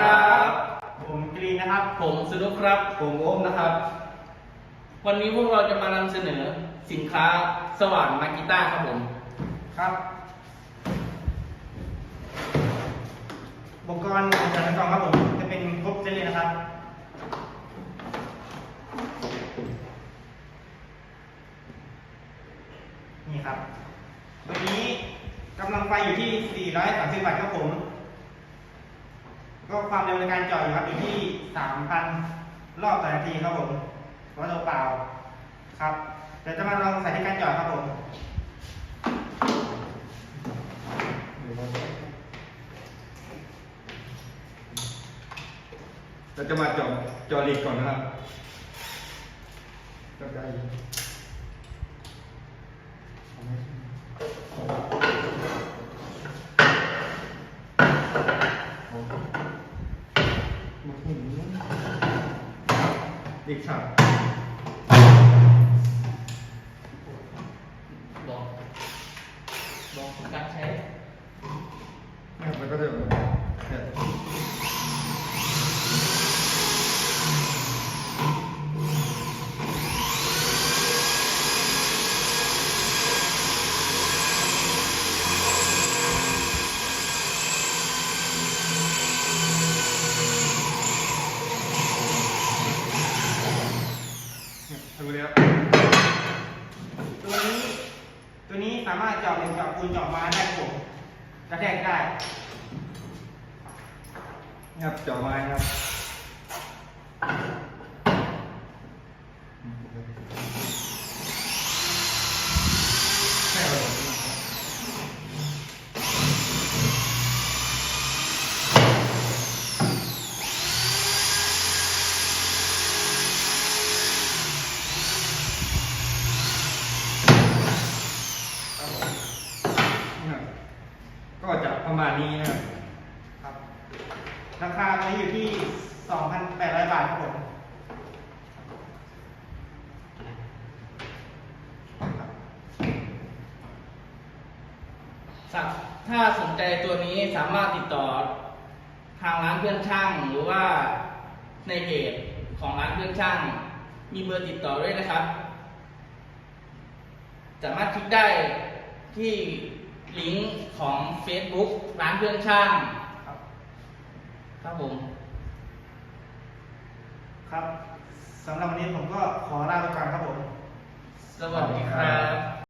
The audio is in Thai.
ครับ ผมกรีนะครับ ผมสุนุครับ ผมโอมนะครับ วันนี้พวกเราจะมานำเสนอสินค้าสว่านมากิต้าครับผม ครับ อุปกรณ์ของแต่ละกล่องครับผม จะเป็นครบเซตเลยนะครับ นี่ครับ ตัวนี้กำลังไฟอยู่ที่ 430 วัตต์ครับผม ก็ความเร็วในการจาะอยู่ครับอยู่ที่ 3,000 รอบต่อนาทีครับผมวัตถุเปล่าครับ เดี๋ยวจะมาลองใส่ที่การจาะครับผมเราจะมาจาะเจอเหล็กก่อนนะครับก็ได้ เหล็กฉาบบอกบอกถึงการใช้นะครับมันก็จะแบบเนี่ย เนี่ยทำไปแล้วตัวนี้ ตัวนี้สามารถเจาะเหล็กเจาะปูนเจาะมาได้ผมกระแทกได้ครับเจาะมาครับให้เราลงนะครับ ครับผม นะครับ ก็จะประมาณนี้นะครับครับ ราคาตัวนี้อยู่ที่ 2,800 บาทครับผมสักถ้าสนใจตัวนี้สามารถติดต่อทางร้านเพื่อนช่างหรือว่าในเพจของร้านเพื่อนช่าง มีเบอร์ติดต่อด้วยนะครับ สามารถคลิกได้ที่ ลิงก์ของ Facebook ร้านเพื่อนช่าง ครับ ครับผม ครับสำหรับวันนี้ผมก็ขอลาไปก่อนครับผม สวัสดีครับ